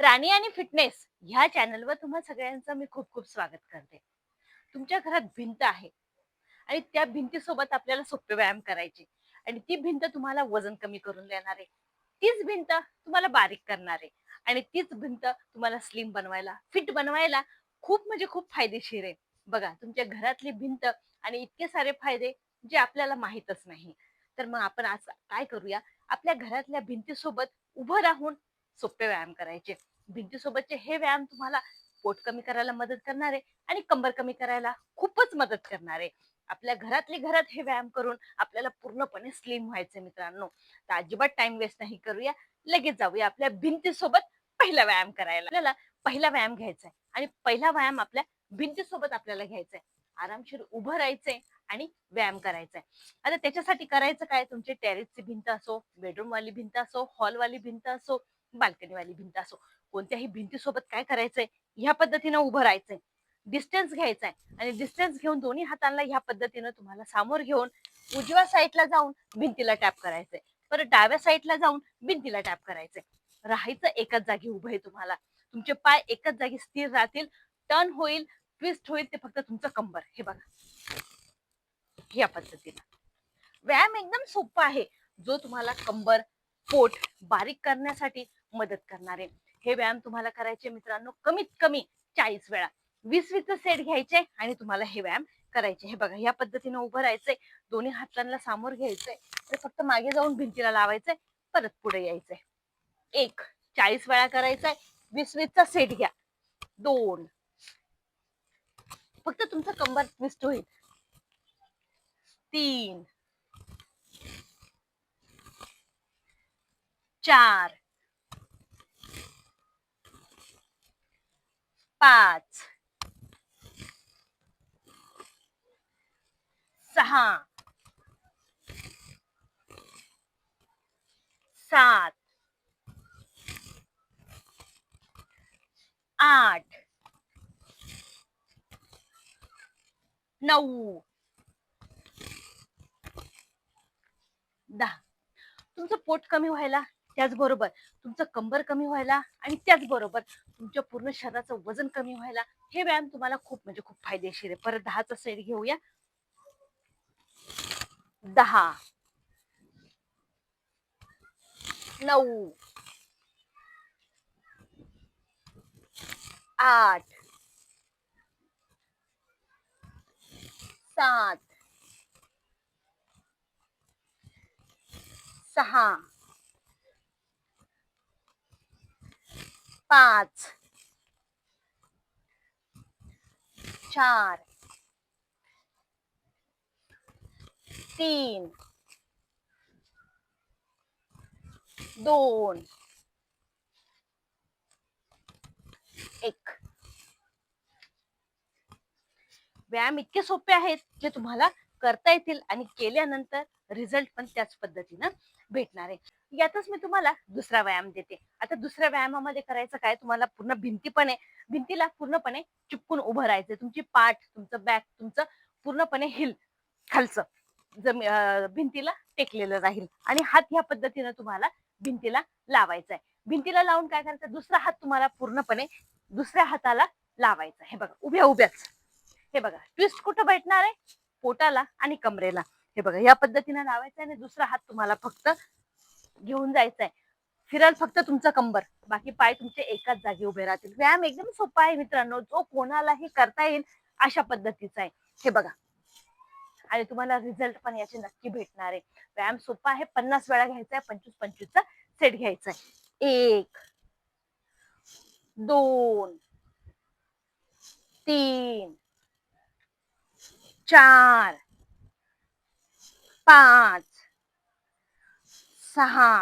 राणी आणि फिटनेस ह्या चॅनलवर तुम्हा सगळ्यांचं मी खूप खूप स्वागत करते. तुमच्या घरात भिंत आहे आणि त्या भिंतीसोबत आपल्याला सोपे व्यायाम करायचे आणि ती भिंत तुम्हाला वजन कमी करून देणार आहे. तीच भिंत तुम्हाला बारीक करणार आहे आणि तीच भिंत तुम्हाला स्लिम बनवायला फिट बनवायला खूप म्हणजे खूप फायदेशीर आहे. बघा तुमच्या घरातली भिंत आणि इतके सारे फायदे जे आपल्याला माहीतच नाही. तर मग आपण आज काय करूया? आपल्या घरातल्या भिंतीसोबत उभं राहून सोपे व्यायाम करायचे. भिंतीसोबतचे हे व्यायाम तुम्हाला पोट कमी करायला मदत करणार आहे आणि कंबर कमी करायला खूपच मदत करणार. आहे आपल्या घरातले घरात हे व्यायाम करून आपल्याला पूर्णपणे स्लिम व्हायचे मित्रांनो. तर अजिबात टाइम वेस्ट नाही करूया. लगेच जाऊया आपल्या भिंतीसोबत पहिला व्यायाम करायला. आपल्याला पहिला व्यायाम घ्यायचा आहे आणि पहिला व्यायाम आपल्या भिंतीसोबत आपल्याला घ्यायचा आहे आरामशीर उभं राहायचंय आणि व्यायाम करायचा आहे आता त्याच्यासाठी करायचं काय? तुमची टेरेसची भिंत असो बेडरूम वाली भिंत असो हॉल वाली भिंत असो बाल्कनी वाली भिंत असो. कोणत्याही भिंतीसोबत काय करायचंय ह्या पद्धतीनं उभं राहायचंय. डिस्टन्स घ्यायचाय आणि डिस्टन्स घेऊन दोन्ही हातांना ह्या पद्धतीनं तुम्हाला समोर घेऊन उजव्या साईडला जाऊन भिंतीला टॅप करायचंय. परत डाव्या साईडला जाऊन भिंतीला टॅप करायचंय. राहायचं एकाच जागी उभं आहे तुम्हाला. तुमचे पाय एकाच जागी स्थिर राहतील टर्न होईल ट्विस्ट होईल ते फक्त तुमचं कंबर. हे बघा. या पद्धतीनं. व्यायाम एकदम सोपा आहे. जो तुम्हाला कंबर पोट बारीक करण्यासाठी मदत करणार. आहे हे व्यायाम तुम्हाला करायचे मित्रांनो कमीत कमी चाळीस वेळा. वीस वीस सेट घ्यायचे आणि तुम्हाला हे व्यायाम करायचे हे बघा या पद्धतीने उभं राहायचंय दोन्ही हातांना सामोर घ्यायचंय ते फक्त मागे जाऊन भिंतीला लावायचंय परत पुढे यायचंय. एक चाळीस वेळा करायचंय वीस वीसचा सेट घ्या. दोन. फक्त तुमचं कंबर ट्विस्ट होईल. तीन. चार. पाच. सहा. सात. आठ. नऊ. दहा. तुमचं पोट कमी व्हायला त्याचबरोबर तुमचं कंबर कमी व्हायला आणि त्याचबरोबर तुमच्या पूर्ण शरीराचं वजन कमी व्हायला हे व्यायाम तुम्हाला खूप म्हणजे खूप फायदेशीर आहे. परत दहाचा सेट घेऊया. दहा. नऊ. आठ. सात. सहा. पाच. चार. तीन. दोन. एक. व्यायाम इतके सोपे आहेत जे तुम्हाला करता येतील आणि केल्यानंतर रिझल्ट पण त्याच पद्धतीनं भेटणार आहे. यातच मी तुम्हाला दुसरा व्यायाम देते. आता दुसऱ्या व्यायामामध्ये करायचं काय? तुम्हाला पूर्ण भिंतीपणे भिंतीला पूर्णपणे चिपकून उभं राहायचं तुमची पाठ तुमचं बॅक तुमचं पूर्णपणे हिल खालचं. जमी अं, भिंतीला टेकलेलं राहील. आणि हात ह्या पद्धतीनं तुम्हाला भिंतीला लावायचा आहे भिंतीला लावून काय करायचं? दुसरा हात तुम्हाला पूर्णपणे दुसऱ्या हाताला लावायचा हे बघा उभ्या उभ्याच हे बघा ट्विस्ट कुठं भेटणार आहे? पोटाला आणि कमरेला. हे बघा या पद्धतीने लावायचं आणि दुसरा हात तुम्हाला फक्त घेऊन जायचा आहे. फिराल फक्त तुमचा कंबर बाकी पाय तुमचे एकाच जागी उभे राहतील. व्यायाम एकदम सोपा आहे मित्रांनो जो कोणालाही करता येईल अशा पद्धतीचा आहे. हे बघा. आणि तुम्हाला रिझल्ट पण याचे नक्की भेटणार आहे. व्यायाम सोपा आहे पन्नास वेळा घ्यायचा आहे पंचवीस पंचवीसचा सेट घ्यायचा आहे. एक दोन तीन चार पाच सहा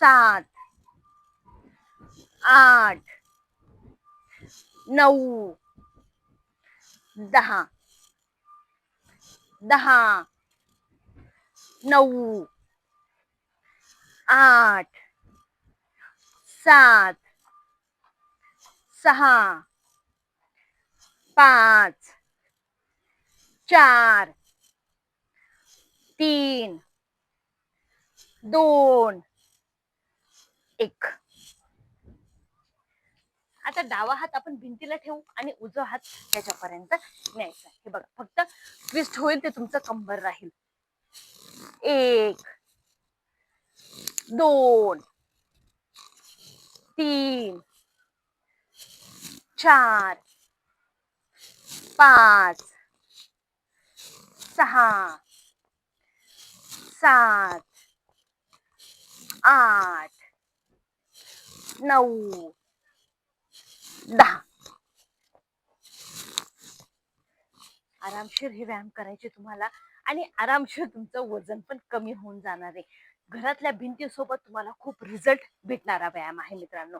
सात आठ नऊ दहा दहा नऊ आठ सात सहा पाच चार तीन दोन एक. आता डावा हात आपण भिंतीला ठेवू आणि उजवा हात त्याच्यापर्यंत न्यायचा. हे बघा फक्त ट्विस्ट होईल ते तुमचं कंबर राहील. एक दोन तीन चार पाच सहा सात आठ नऊ दहा. आरामशीर हे व्यायाम करायचे तुम्हाला आणि आरामशीर तुमचं वजन पण कमी होऊन जाणार आहे. घरातल्या भिंतीसोबत तुम्हाला खूप रिझल्ट भेटणारा व्यायाम आहे मित्रांनो.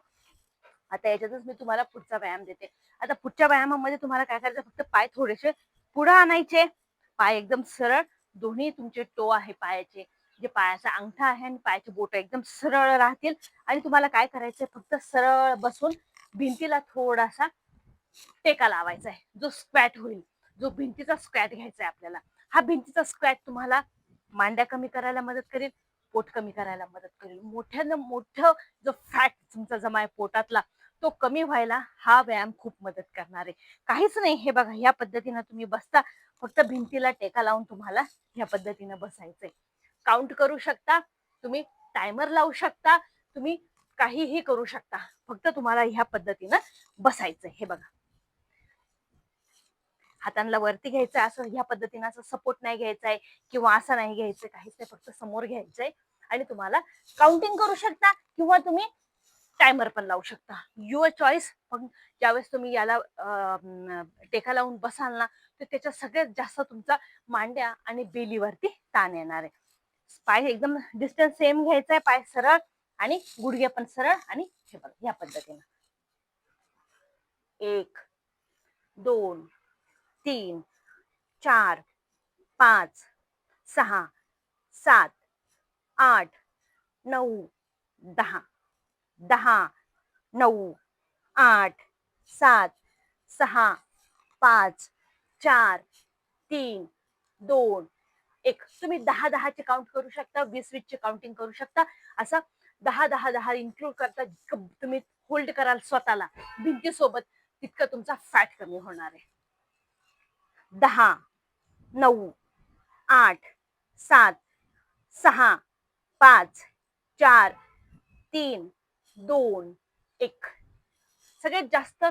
आता याच्यातच मी तुम्हाला पुढचा व्यायाम देते. आता पुढच्या व्यायामामध्ये तुम्हाला काय करायचं फक्त पाय थोडेसे पुढे आणायचे. पाय एकदम सरळ दोन्ही तुमचे टो आहे पायाचे जे पायाचा अंगठा आहे आणि पायाचे बोट एकदम सरळ राहतील. आणि तुम्हाला काय करायचंय फक्त सरळ बसून भिंतीला थोडासा टेका लावायचा आहे जो स्क्वॅट होईल जो भिंतीचा स्क्वॅट घ्यायचा आहे आपल्याला. हा भिंतीचा स्क्वॅट तुम्हाला मांड्या कमी करायला मदत करेल पोट कमी करायला मदत करेल. मोठ्यानं मोठं जो फॅट तुमचा जमा आहे पोटातला तो कमी व्हायला हा व्यायाम खूप मदत करणार आहे. काहीच नाही हे बघा या पद्धतीनं तुम्ही बसता फक्त भिंतीला टेका लावून तुम्हाला या पद्धतीनं बसायचंय. काउंट करू शकता तुम्ही टायमर लावू शकता तुम्ही काहीही करू शकता फक्त तुम्हाला ह्या पद्धतीनं बसायचंय. हे बघा. हातांना वरती घ्यायचं असं ह्या पद्धतीनं असं सपोर्ट नाही घ्यायचा आहे किंवा असं नाही घ्यायचं काहीच नाही फक्त समोर घ्यायचंय आणि तुम्हाला काउंटिंग करू शकता किंवा तुम्ही टायमर पण लावू शकता. युअर चॉईस पण ज्यावेळेस तुम्ही याला टेका लावून बसाल ना तर त्याच्या सगळ्यात जास्त तुमचा मांड्या आणि बेलीवरती ताण येणार आहे. पाय एकदम डिस्टन्स सेम घ्यायचा आहे. पाय सरळ आणि गुडघे पण सरळ आणि हे बघा या पद्धतीनं. एक दोन तीन चार पाच सहा सात आठ नऊ दहा. दहा नऊ आठ सात सहा पाच चार तीन दोन एक. तुम्ही दहा दहाचे काउंट करू शकता वीस वीसचे काउंटिंग करू शकता. असं दहा दहा दहा इन्क्लूड करता जितकं तुम्ही होल्ड कराल स्वतःला भिंतीसोबत तितकं तुमचा फॅट कमी होणार आहे. दहा नऊ आठ सात सहा पाच चार तीन दोन एक. सगळ्यात जास्त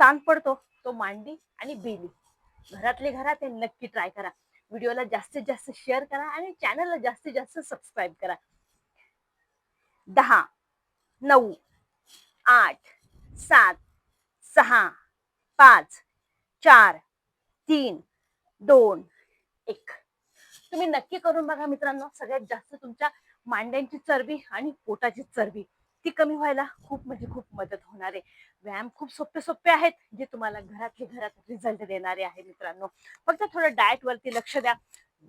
ताण पडतो तो मांडी आणि बेली. घरातले घरात हे नक्की ट्राय करा. व्हिडिओला जास्तीत जास्त शेअर करा आणि चॅनलला जास्तीत जास्त सबस्क्राईब करा. दहा नऊ आठ सात सहा पाच चार तीन दोन एक. तुम्ही नक्की करून बघा मित्रांनो सगळ्यात जास्त तुमच्या मांड्यांची चरबी आणि पोटाची चरबी. ती कमी व्हायला खूप म्हणजे खूप मदत होणार आहे. व्यायाम खूप सोपे सोपे आहेत जे तुम्हाला घरातले घरात रिझल्ट देणारे आहे मित्रांनो. फक्त थोडं डाएट वरती लक्ष द्या.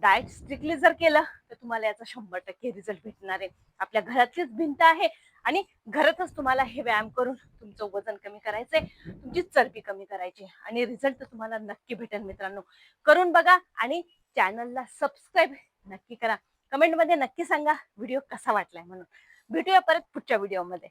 डाएट स्ट्रिक्टली जर केलं तर तुम्हाला याचा शंभर टक्के रिझल्ट भेटणार आहे. आपल्या घरातलीच भिंत आहे आणि घरातच तुम्हाला हे व्यायाम करून तुमचं वजन कमी करायचंय तुमची चरबी कमी करायची आणि रिझल्ट तुम्हाला नक्की भेटेल मित्रांनो. करून बघा आणि चॅनलला सबस्क्राईब नक्की करा. कमेंटमध्ये नक्की सांगा व्हिडिओ कसा वाटलाय म्हणून. भेटूया परत पुढच्या व्हिडिओमध्ये.